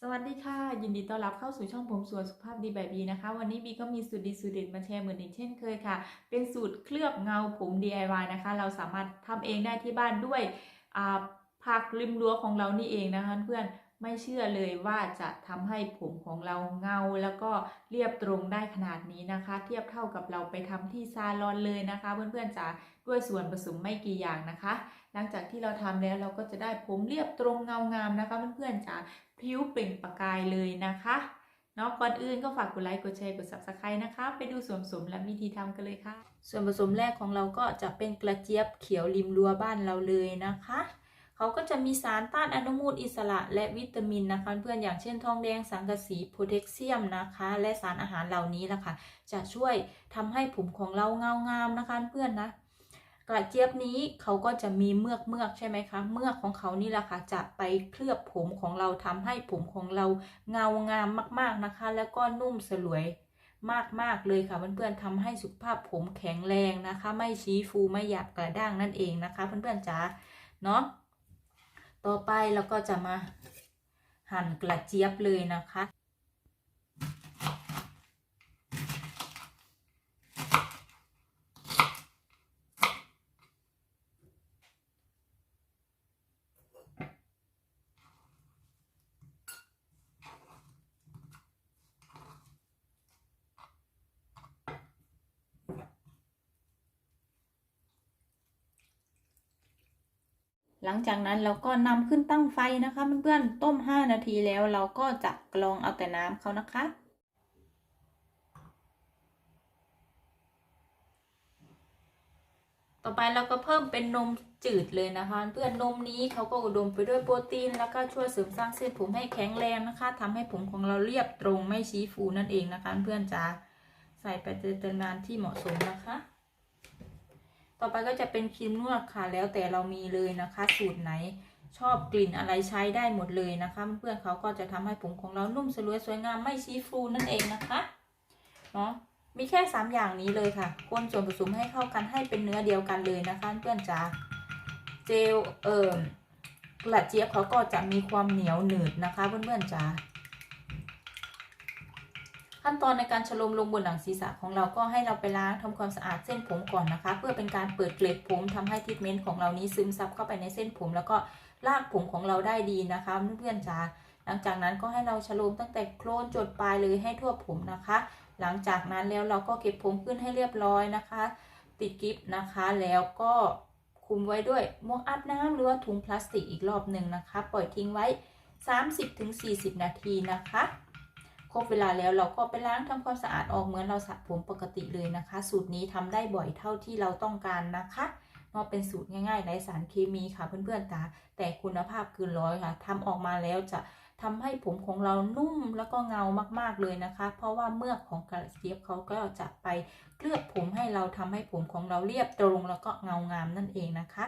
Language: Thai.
สวัสดีค่ะ ยินดีต้อนรับเข้าสู่ช่องผมสวยสุขภาพดีแบบบีนะคะ วันนี้บีก็มีสูตรดีสูตรเด็ดมาแชร์เหมือนอีกเช่นเคยค่ะ เป็นสูตรเคลือบเงาผม DIY นะคะ เราสามารถทำเองได้ที่บ้านด้วยอ่าผักริมรั้วของเรานี่เองนะคะเพื่อน ไม่เชื่อเลยว่าจะทำให้ผมของเราเงา แล้วก็เรียบตรงได้ขนาดนี้นะคะ เทียบเท่ากับเราไปทำที่ซาลอนเลยนะคะ เพื่อนๆจ๋าด้วยส่วนผสมไม่กี่อย่างนะคะ หลังจากที่เราทำแล้วเราก็จะได้ผมเรียบตรงเงางามนะคะ เพื่อนๆจ๋าผิวเปล่งประกายเลยนะคะเนาะก่อนอื่นก็ฝากกดไลค์กดแชร์กด subscribe นะคะ ไปดูส่วนผสมและวิธีทำกันเลยค่ะ ส่วนผสมแรกของเราก็จะเป็นกระเจี๊ยบเขียวริมรั้วบ้านเราเลยนะคะ เขาก็จะมีสารต้านอนุมูลอิสระและวิตามินนะคะ เพื่อนอย่างเช่นทองแดงสังกะสีโพแทสเซียมนะคะ และสารอาหารเหล่านี้ละค่ะ จะช่วยทำให้ผมของเราเงางามนะคะเพื่อนนะกระเจี๊ยบนี้เขาก็จะมีเมือกเมือกใช่ไหมคะเมือกของเขานี่แหละค่ะจะไปเคลือบผมของเราทำให้ผมของเราเงางามมากๆนะคะ แล้วก็นุ่มสลวยมากๆเลยค่ะเพื่อนๆทำให้สุขภาพผมแข็งแรงนะคะ ไม่ชี้ฟูไม่หยาบกระด้างนั่นเองนะคะ เพื่อนๆจ๋าเนาะ ต่อไปเราก็จะมาหั่นกระเจี๊ยบเลยนะคะ หลังจากนั้นเราก็นำขึ้นตั้งไฟนะคะเพื่อนๆต้ม 5 นาทีแล้วเราก็จะกรองเอาแต่น้ำเขานะคะต่อไปเราก็เพิ่มเป็นนมจืดเลยนะคะ เพื่อนนมนี้เขาก็อุดมไปด้วยโปรตีน แล้วก็ช่วยเสริมสร้างเส้นผมให้แข็งแรงนะคะทำให้ผมของเราเรียบตรงไม่ชี้ฟูนั่นเองนะคะ เพื่อนจ๋าใส่ไปเติมนานที่เหมาะสมนะคะ ต่อไปก็จะเป็นครีมนวดค่ะ แล้วแต่เรามีเลยนะคะ สูตรไหนชอบกลิ่นอะไรใช้ได้หมดเลยนะคะ เพื่อนเขาก็จะทำให้ผมของเรานุ่มสลวยสวยงามไม่ชี้ฟูนั่นเองนะคะเนาะมีแค่ 3 อย่างนี้เลยค่ะคนส่วนผสมให้เข้ากันให้เป็นเนื้อเดียวกันเลยนะคะเพื่อนจ๋าเจลเอ่อกระเจี๊ยบเขาก็จะมีความเหนียวหนืดนะคะเพื่อนๆจ๋า ขั้นตอนในการฉลมลงบนหนังศีรษะของเราก็ให้เราไปล้างทำความสะอาดเส้นผมก่อนนะคะ เพื่อเป็นการเปิดเกล็ดผมทำให้ทรีทเมนต์ของเรานี้ซึมซับเข้าไปในเส้นผม แล้วก็ลากผมของเราได้ดีนะคะเพื่อนๆจ๋าหลังจากนั้นก็ให้เราฉลมตั้งแต่โคนจดปลายเลยให้ทั่วผมนะคะ หลังจากนั้นแล้วเราก็เก็บผมขึ้นให้เรียบร้อยนะคะ ติดกิ๊บนะคะ แล้วก็คุมไว้ด้วยมวกอาบน้ำหรือว่าถุงพลาสติกอีกรอบหนึ่งนะคะ ปล่อยทิ้งไว้ 30-40 นาทีนะคะ ครบเวลาแล้วเราก็ไปล้างทำความสะอาดออกเหมือนเราสระผมปกติเลยนะคะ สูตรนี้ทำได้บ่อยเท่าที่เราต้องการนะคะเนาะเป็นสูตรง่ายๆไร้สารเคมีค่ะเพื่อนๆตาแต่คุณภาพเกินร้อยค่ะทำออกมาแล้วจะทำให้ผมของเรานุ่มแล้วก็เงามากๆเลยนะคะ เพราะว่าเมือกของกระเจี๊ยบเขาก็จะไปเคลือบผมให้เราทำให้ผมของเราเรียบตรงแล้วก็เงางามนั่นเองนะคะ